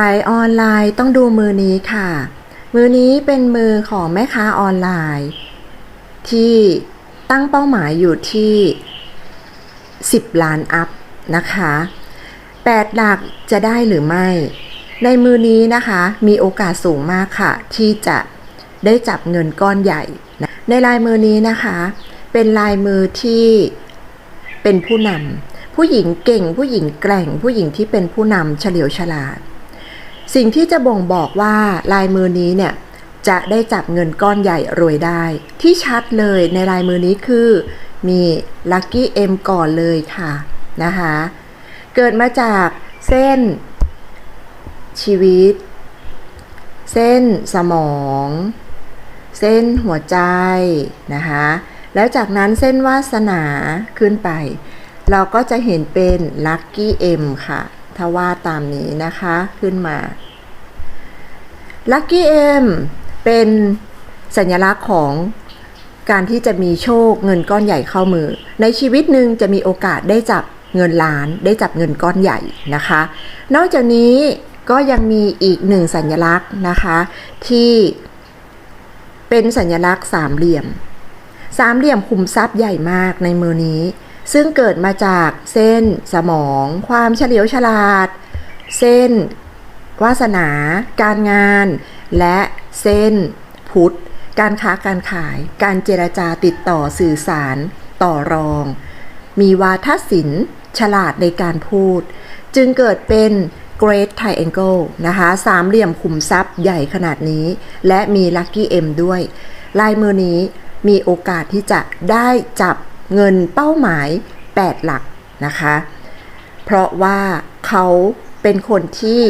ขายออนไลน์ต้องดูมือนี้ค่ะ มือนี้เป็นมือของแม่ค้าออนไลน์ ที่ตั้งเป้าหมายอยู่ที่ 10 ล้านอัพนะคะ 8 หลักจะได้หรือไม่ ในมือนี้นะคะมีโอกาสสูงมากค่ะ ที่จะได้จับเงินก้อนใหญ่ ในลายมือนี้นะคะ เป็นลายมือที่เป็นผู้นำผู้หญิงเก่งผู้หญิงแกร่งผู้หญิงที่เป็นผู้นำเฉลียวฉลาด สิ่งที่จะบ่งบอกว่าลายมือนี้เนี่ยจะได้จับเงินก้อนใหญ่รวยได้ ที่ชัดเลยในลายมือนี้คือมีลัคกี้เอ็มก่อนเลยค่ะนะคะเกิดมาจากเส้นชีวิต เส้นสมอง เส้นหัวใจนะคะแล้วจากนั้นเส้นวาสนาขึ้นไป เราก็จะเห็นเป็นลัคกี้เอ็มค่ะ ถ้าว่าตามนี้นะคะขึ้นมาลัคกี้เอ็มเป็นสัญลักษณ์ของการที่จะมีโชคเงินก้อนใหญ่เข้ามือ ในชีวิตหนึ่งจะมีโอกาสได้จับเงินล้านได้จับเงินก้อนใหญ่นะคะ นอกจากนี้ก็ยังมีอีกหนึ่งสัญลักษณ์นะคะ ที่เป็นสัญลักษณ์สามเหลี่ยม สามเหลี่ยมคุมทรัพย์ใหญ่มากในมือนี้ ซึ่งเกิดมาจากเส้นสมอง ความเฉลียวฉลาด เส้น วาสนา การงาน และเส้น พุทธ การค้าการขาย การเจรจาติดต่อสื่อสาร ต่อรอง มีวาทศิลป์ฉลาดในการพูด จึงเกิดเป็น Great Triangle นะคะสามเหลี่ยมขุมทรัพย์ใหญ่ขนาดนี้ และมี Lucky M ด้วย ลายมือนี้มีโอกาสที่จะได้จับ เงินเป้าหมาย 8 หลักนะคะ เพราะว่าเขาเป็นคนที่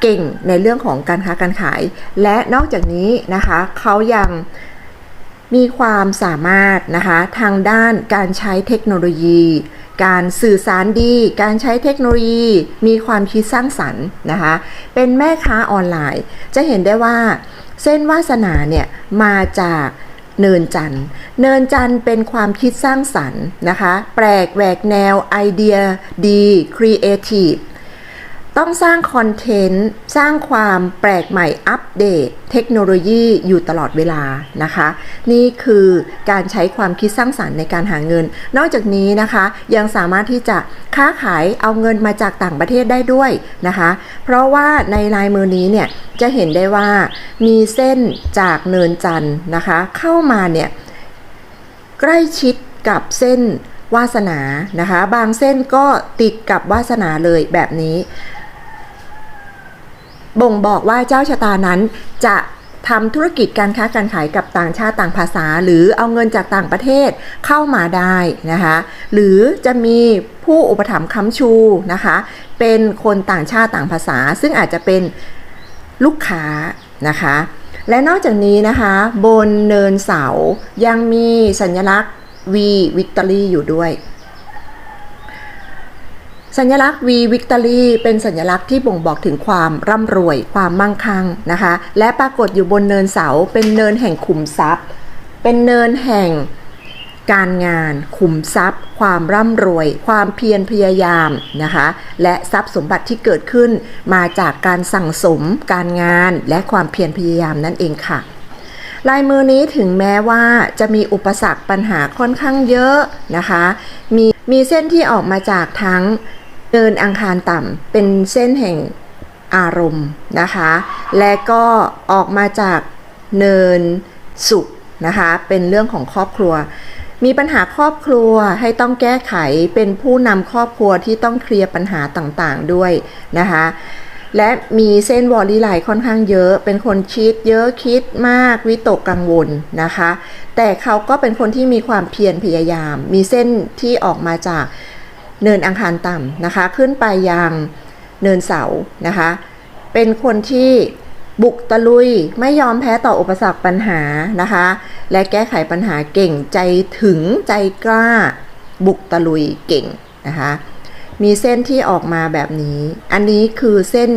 เก่งในเรื่องของการค้าการขาย และนอกจากนี้นะคะเขายังมีความสามารถนะคะทางด้านการใช้เทคโนโลยี การสื่อสารดี การใช้เทคโนโลยี มีความคิดสร้างสรรค์นะคะเป็นแม่ค้าออนไลน์ จะเห็นได้ว่าเส้นวาสนาเนี่ยมาจาก เนินจันเนินจันเป็นความคิดสร้างสรรค์นะคะ แปลกแหวกแนวไอเดียดีครีเอทีฟ ต้องสร้างคอนเทนต์ สร้างความแปลกใหม่อัปเดต เทคโนโลยีอยู่ตลอดเวลานะคะ นี่คือการใช้ความคิดสร้างสารรค์ในการหาเงิน นอกจากนี้นะคะยังสามารถที่จะค้าขายเอาเงินมาจากต่างประเทศได้ด้วยนะคะ เพราะว่าในลายมือนี้เนี่ยจะเห็นได้ว่ามีเส้นจากเนินจันนะคะ เข้ามาเนี่ยใกล้ชิดกับเส้นวาสนานะคะ บางเส้นก็ติดกับวาสนาเลยแบบนี้ บ่งบอกว่าเจ้าชะตานั้นจะทำธุรกิจการค้าการขายกับต่างชาติต่างภาษา หรือเอาเงินจากต่างประเทศเข้ามาได้นะคะหรือจะมีผู้อุปถัมภ์ค้ำชูนะคะเป็นคนต่างชาติต่างภาษา ซึ่งอาจจะเป็นลูกค้านะคะและนอกจากนี้นะคะบนเนินเสายังมีสัญลักษณ์ V Victory อยู่ด้วย สัญลักษณ์ V Victory เป็นสัญลักษณ์ที่บ่งบอกถึงความร่ำรวย ความมั่งคั่งนะคะ และปรากฏอยู่บนเนินเสา เป็นเนินแห่งขุมทรัพย์ เป็นเนินแห่งการงาน ขุมทรัพย์ ความร่ำรวย ความเพียรพยายามนะคะ และทรัพย์สมบัติที่เกิดขึ้นมาจากการสั่งสม การงาน และความเพียรพยายามนั่นเองค่ะ ลายมือนี้ถึงแม้ว่าจะมีอุปสรรคปัญหาค่อนข้างเยอะนะคะ มีมีเส้นที่ออกมาจากทั้ง เนินอังคารต่ำเป็นเส้นแห่งอารมณ์นะคะ และก็ออกมาจากเนินสุขนะคะ เป็นเรื่องของครอบครัว มีปัญหาครอบครัวให้ต้องแก้ไขเป็นผู้นำครอบครัวที่ต้องเคลียร์ปัญหาต่างๆด้วยนะคะ และมีเส้นวอลลี่ไลน์ค่อนข้างเยอะ เป็นคนคิดเยอะคิดมากวิตกกังวลนะคะ แต่เขาก็เป็นคนที่มีความเพียรพยายาม มีเส้นที่ออกมาจาก เนินอังคารต่ำนะคะ ขึ้นไปยังเนินเสานะคะ เป็นคนที่บุกตะลุยไม่ยอมแพ้ต่ออุปสรรคปัญหานะคะ และแก้ไขปัญหาเก่งใจถึงใจกล้า บุกตะลุยเก่งนะคะ มีเส้นที่ออกมาแบบนี้ อันนี้คือเส้น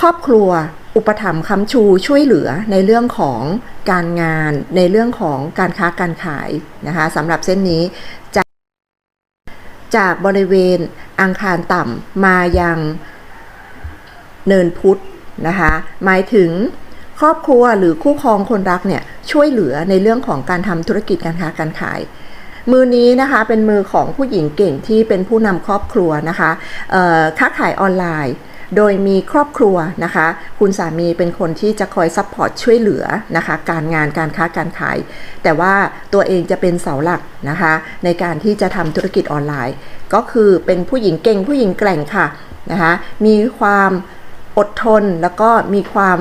ครอบครัวอุปถัมภ์คำชูช่วยเหลือในเรื่องของการงาน ในเรื่องของการค้าการขายนะคะสำหรับเส้นนี้จาก จากบริเวณอังคารต่ำมายังเนินพุทธนะคะ หมายถึงครอบครัวหรือคู่ครองคนรักเนี่ยช่วยเหลือในเรื่องของการทำธุรกิจการค้าการขาย มือนี้นะคะเป็นมือของผู้หญิงเก่งที่เป็นผู้นำครอบครัวนะคะค้าขายออนไลน์ โดยมีครอบครัวนะคะ คุณสามีเป็นคนที่จะคอยซัพพอร์ตช่วยเหลือนะคะ การงานการค้าการขาย แต่ว่าตัวเองจะเป็นเสาหลักนะคะ ในการที่จะทำธุรกิจออนไลน์ ก็คือเป็นผู้หญิงเก่งผู้หญิงแกร่งค่ะนะคะ มีความอดทนแล้วก็มีความ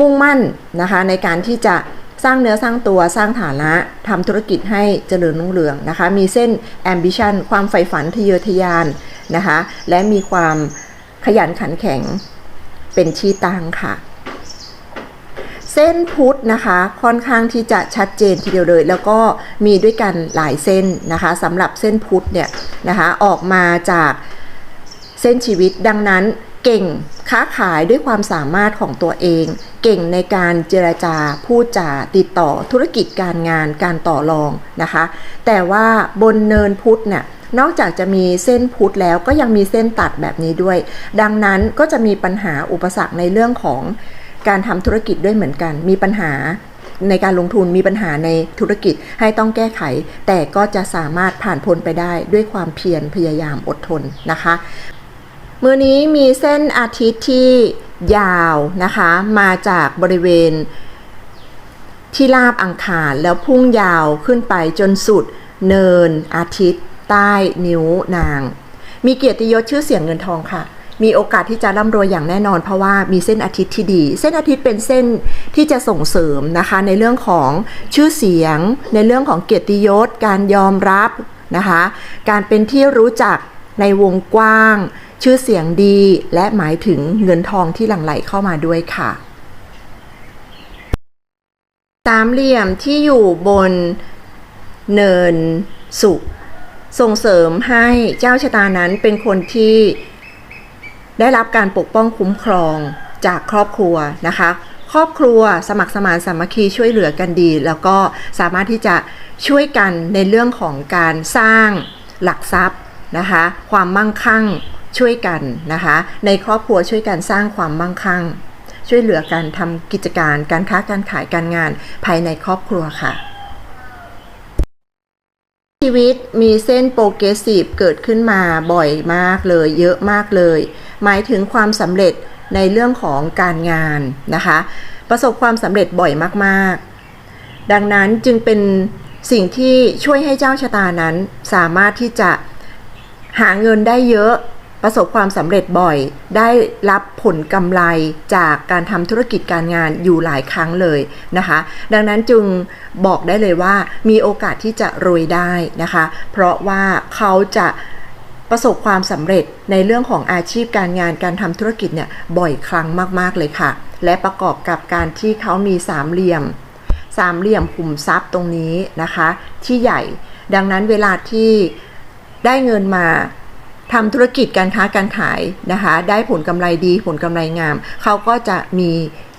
มุ่งมั่นนะคะ ในการที่จะสร้างเนื้อสร้างตัวสร้างฐานะทำธุรกิจให้เจริญรุ่งเรืองนะคะ มีเส้น ambition ความใฝ่ฝันทะเยอทะยานนะคะ และมีความ ขยันขันแข็งเป็นที่ตั้งค่ะ เส้นพุทธนะคะค่อนข้างที่จะชัดเจนทีเดียวเลย แล้วก็มีด้วยกันหลายเส้นนะคะสำหรับเส้นพุทธเนี่ยนะคะออกมาจากเส้นชีวิตดังนั้นเก่งค้าขายด้วยความสามารถของตัวเอง เก่งในการเจรจาพูดจาติดต่อธุรกิจการงานการต่อรองนะคะ แต่ว่าบนเนินพุทธเนี่ย นอกจากจะมีเส้นพุทธแล้วก็ยังมีเส้นตัดแบบนี้ด้วย ดังนั้นก็จะมีปัญหาอุปสรรคในเรื่องของการทำธุรกิจด้วยเหมือนกัน มีปัญหาในการลงทุนมีปัญหาในธุรกิจให้ต้องแก้ไข แต่ก็จะสามารถผ่านพ้นไปได้ด้วยความเพียรพยายามอดทนนะคะ มือนี้มีเส้นอาทิตย์ที่ยาวนะคะ มาจากบริเวณที่ลาบอังคารแล้วพุ่งยาวขึ้นไปจนสุดเนินอาทิตย์ ใต้นิ้วนาง มีเกียรติยศชื่อเสียงเงินทองค่ะ มีโอกาสที่จะร่ำรวยอย่างแน่นอน เพราะว่ามีเส้นอาทิตย์ที่ดี เส้นอาทิตย์เป็นเส้นที่จะส่งเสริมนะคะ ในเรื่องของชื่อเสียง ในเรื่องของเกียรติยศ การยอมรับนะคะ การเป็นที่รู้จักในวงกว้าง ชื่อเสียงดีและหมายถึงเงินทองที่หลั่งไหลเข้ามาด้วยค่ะสามเหลี่ยมที่อยู่บนเนินสุ ส่งเสริมให้เจ้าชะตานั้นเป็นคนที่ได้รับการปกป้องคุ้มครองจากครอบครัวนะคะ ครอบครัวสมัครสมานสามัคคีช่วยเหลือกันดี แล้วก็สามารถที่จะช่วยกันในเรื่องของการสร้างหลักทรัพย์นะคะ ความมั่งคั่งช่วยกันนะคะ ในครอบครัวช่วยกันสร้างความมั่งคั่ง ช่วยเหลือการทำกิจการการค้าการขายการงานภายในครอบครัวค่ะ ชีวิตมีเส้นโปรเกรสซีฟเกิดขึ้นมาบ่อยมากเลย เยอะมากเลย หมายถึงความสำเร็จในเรื่องของการงานนะคะ ประสบความสำเร็จบ่อยมากๆ ดังนั้นจึงเป็นสิ่งที่ช่วยให้เจ้าชะตานั้นสามารถที่จะหาเงินได้เยอะ ประสบความสำเร็จบ่อย ได้รับผลกำไรจากการทำธุรกิจการงานอยู่หลายครั้งเลยนะคะ ดังนั้นจึงบอกได้เลยว่ามีโอกาสที่จะรวยได้นะคะ เพราะว่าเขาจะประสบความสำเร็จในเรื่องของอาชีพการงานการทำธุรกิจเนี่ยบ่อยครั้งมาก ๆ เลยค่ะ และประกอบกับการที่เขามีสามเหลี่ยม สามเหลี่ยมขุมทรัพย์ตรงนี้นะคะ ที่ใหญ่ดังนั้นเวลาที่ได้เงินมา ทำธุรกิจการค้าการขายนะคะ ได้ผลกำไรดีผลกำไรงาม เขาก็จะมี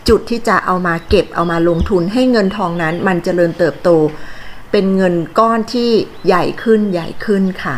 จุดที่จะเอามาเก็บเอามาลงทุนให้เงินทองนั้น มันเจริญเติบโต เป็นเงินก้อนที่ใหญ่ขึ้นใหญ่ขึ้นค่ะ